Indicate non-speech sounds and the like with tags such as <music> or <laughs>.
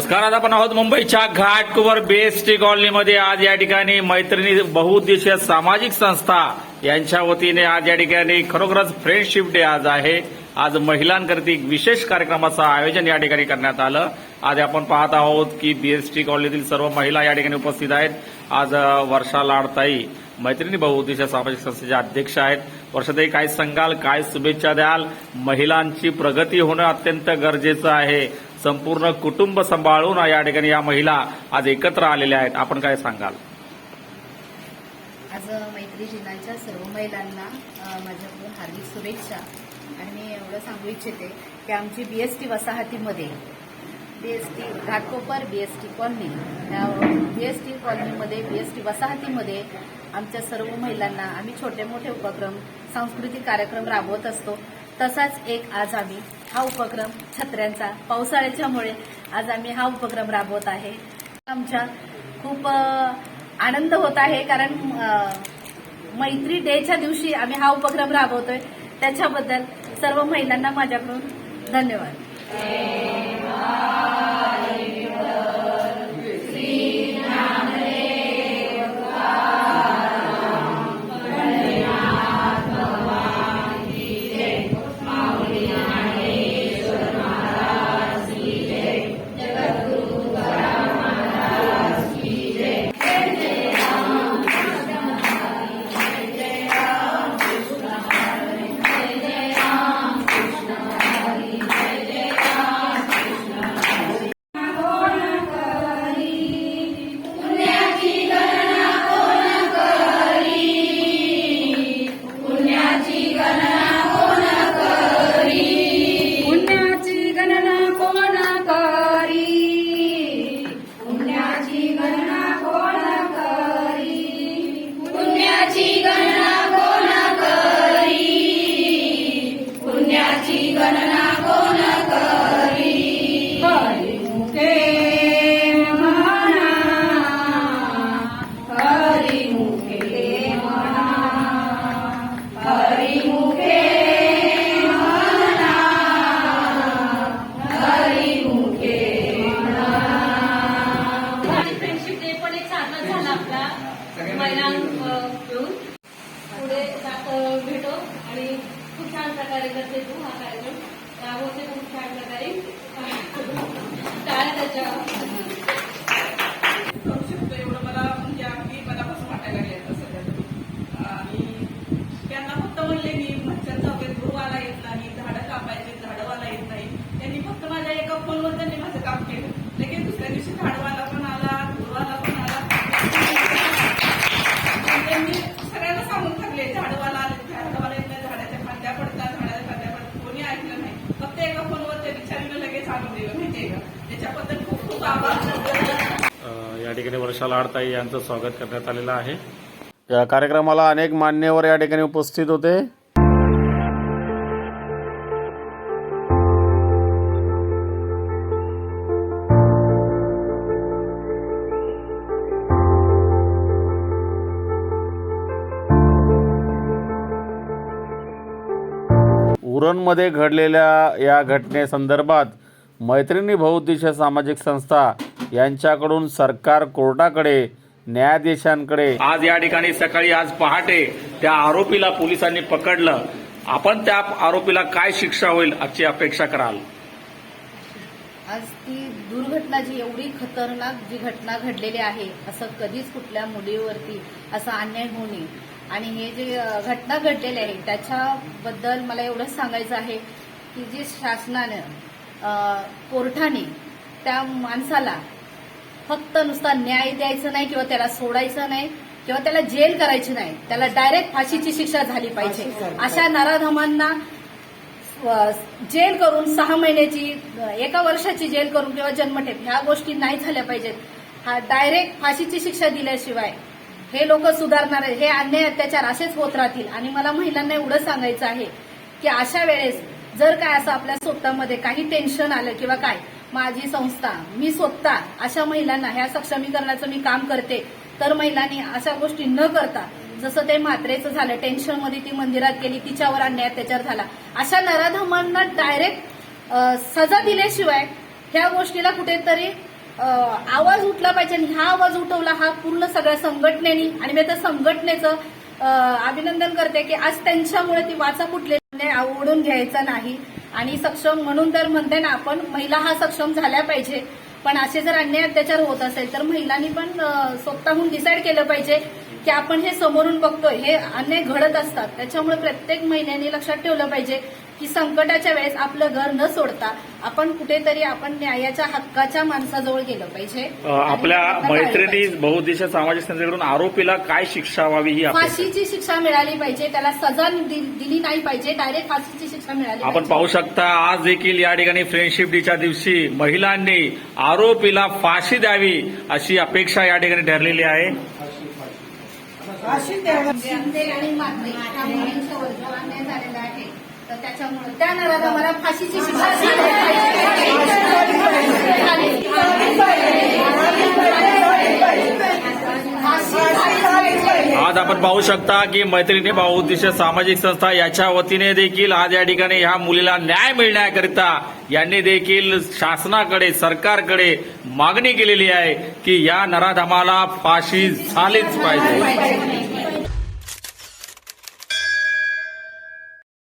नमस्कार आज आपण आहोत मुंबईच्या घाटकुवर बेस्ट कॉलनीमध्ये. आज या ठिकाणी मैत्रिणी बहुउद्देशीय सामाजिक संस्था यांच्या वतीने आज या ठिकाणी खरोखरच फ्रेंडशिप डे आज आहे. आज महिलांकरती एक विशेष कार्यक्रमाचं आयोजन या ठिकाणी करण्यात आलं. आज आपण पाहत आहोत की बीएसटी कॉलनीतील सर्व महिला या ठिकाणी उपस्थित आहेत. आज वर्षा लाडताई मैत्रिणी बहुउद्देशीय सामाजिक संस्थेच्या अध्यक्ष आहेत. वर्षाताई काय सांगाल? काय शुभेच्छा द्याल? महिलांची प्रगती होणं अत्यंत गरजेचं आहे. संपूर्ण कुटुंब सांभाळून या ठिकाणी या महिला आज एकत्र आलेल्या आहेत. आपण काय सांगाल? आज मैत्री सर्व महिलांना माझ्याकडून हार्दिक शुभेच्छा. आणि मी एवढं सांगू इच्छिते की आमची बीएसटी वसाहतीमध्ये बीएसटी घाटकोपर बीएसटी कॉलनी या बीएसटी कॉलनीमध्ये बीएसटी वसाहतीमध्ये आमच्या सर्व महिलांना आम्ही छोटे मोठे उपक्रम सांस्कृतिक कार्यक्रम राबवत असतो. तसाच एक आज आम्ही हा उपक्रम छत्र्यांचा पावसाळ्याच्यामुळे आज आम्ही हा उपक्रम राबवत आहे. आमच्या खूप आनंद होत आहे कारण मैत्री डेच्या दिवशी आम्ही हा उपक्रम राबवतोय. त्याच्याबद्दल सर्व महिलांना माझ्याकडून धन्यवाद. परिणाम घेऊन पुढे भेटो आणि खूप छान प्रकारे करते तू हा कार्यक्रम. राबवते खूप छान प्रकारे काय <laughs> त्याच्या करू शकतो एवढं मला म्हणजे अगदी मनापासून वाटायला लागले आता सध्या तरी. आणि त्यांना फक्त म्हणले मी मच्छरचा वगैरे धुवाला येत नाही झाडं कापायचे झाडवाला येत नाही त्यांनी फक्त माझ्या एका फोनवर त्यांनी माझं काम केलं लगेच दुसऱ्या दिवशी झाडवाला पण आला धुवाला पण आला आणि त्यांनी सगळ्यांना सांगून टाकले झाडवाला आले झाडवाला येत नाही झाडाच्या फांद्या पडतात झाडाच्या फांद्या पडतात कोणी ऐकलं नाही फक्त एका फोनवर त्या बिचारीनं लगेच आणून दिलं माहितीये का त्याच्याबद्दल खूप खूप आभार अ, विशाल आडताई यांचं स्वागत करण्यात आलेलं आहे. या कार्यक्रमाला अनेक मान्यवर या ठिकाणी उपस्थित होते. उरणमध्ये घडलेल्या या घटनेसंदर्भात मैत्रिणी बहुउद्देशीय सामाजिक संस्था यांच्याकडून सरकार कोर्टाकडे न्यायाधीशांकडे. आज या ठिकाणी सकाळी आज पहाटे त्या आरोपीला पोलिसांनी पकडलं. आपण त्या आरोपीला काय शिक्षा होईल आजची अपेक्षा कराल? आज ती दुर्घटना जी एवढी खतरनाक जी घटना घडलेली आहे असं कधीच कुठल्या मुलीवरती असा अन्याय होऊ नये. आणि हे जे घटना घडलेली आहे त्याच्याबद्दल मला एवढंच सांगायचं आहे की जे शासनानं कोर्टाने त्या माणसाला फक्त नुसता न्याय द्यायचं नाही किंवा त्याला सोडायचं नाही किंवा त्याला जेल करायची नाही त्याला डायरेक्ट फाशीची शिक्षा झाली पाहिजे. अशा नराधमांना जेल करून सहा महिन्याची एका वर्षाची जेल करून किंवा जन्मठेप ह्या गोष्टी नाही झाल्या पाहिजेत. हा डायरेक्ट फाशीची शिक्षा दिल्याशिवाय हे लोक सुधारणार हे अन्याय अत्याचार असेच होत राहतील. आणि मला महिलांना एवढं सांगायचं आहे की अशा वेळेस जर काय असं आपल्या स्वतःमध्ये काही टेन्शन आलं किंवा काय माझी संस्था मी स्वतः अशा महिलांना ह्या सक्षमीकरणाचं मी काम करते. तर महिलांनी अशा गोष्टी न करता जसं ते मात्रेचं झालं टेन्शनमध्ये ती मंदिरात गेली तिच्यावर अन्याय त्याच्यावर झाला. अशा नराधमांना डायरेक्ट सजा दिल्याशिवाय ह्या गोष्टीला कुठेतरी आवाज उठला पाहिजे आणि हा आवाज उठवला हा पूर्ण सगळ्या संघटनेनी. आणि मी त्या संघटनेचं अभिनंदन करते की आज त्यांच्यामुळे ती वाचा आपले आवडून घ्यायचा नाही. आणि सक्षम म्हणून तर म्हणते ना आपण महिला हा सक्षम झाल्या पाहिजे. पण असे जर अन्याय अत्याचार होत असेल तर महिलांनी पण स्वतःहून डिसाईड केलं पाहिजे. की आपण हे समोरून बघतोय हे अन्याय घडत असतात त्याच्यामुळे प्रत्येक महिन्याने लक्षात ठेवलं पाहिजे की संकटाच्या वेळेस आपलं घर न सोडता आपण कुठेतरी आपण न्यायाच्या हक्काच्या माणसाजवळ गेलं पाहिजे आपल्या मैत्रिणी. बहुउद्देशीय सामाजिक संस्थेकडून आरोपीला काय शिक्षा व्हावी ही फाशीची शिक्षा मिळाली पाहिजे त्याला सजा दिली नाही पाहिजे डायरेक्ट फाशीची शिक्षा मिळाली आपण. पाहू शकता आज देखील या ठिकाणी फ्रेंडशिप डेच्या दिवशी महिलांनी आरोपीला फाशी द्यावी अशी अपेक्षा या ठिकाणी ठरलेली आहे शिंदे आणि मात्रे ह्या मुलींच्यावर जो अन्याय झालेला आहे. तर त्याच्यामुळे त्या नराला मला फाशीची शिक्षा आता आपण पाहू शकता की मैत्रिणी बहुउद्देशीय सामाजिक संस्था याच्या वतीने देखील आज या ठिकाणी ह्या मुलीला न्याय मिळण्याकरिता यांनी देखील शासनाकडे सरकारकडे मागणी केलेली आहे की या नराधमाला फाशी झालीच पाहिजे.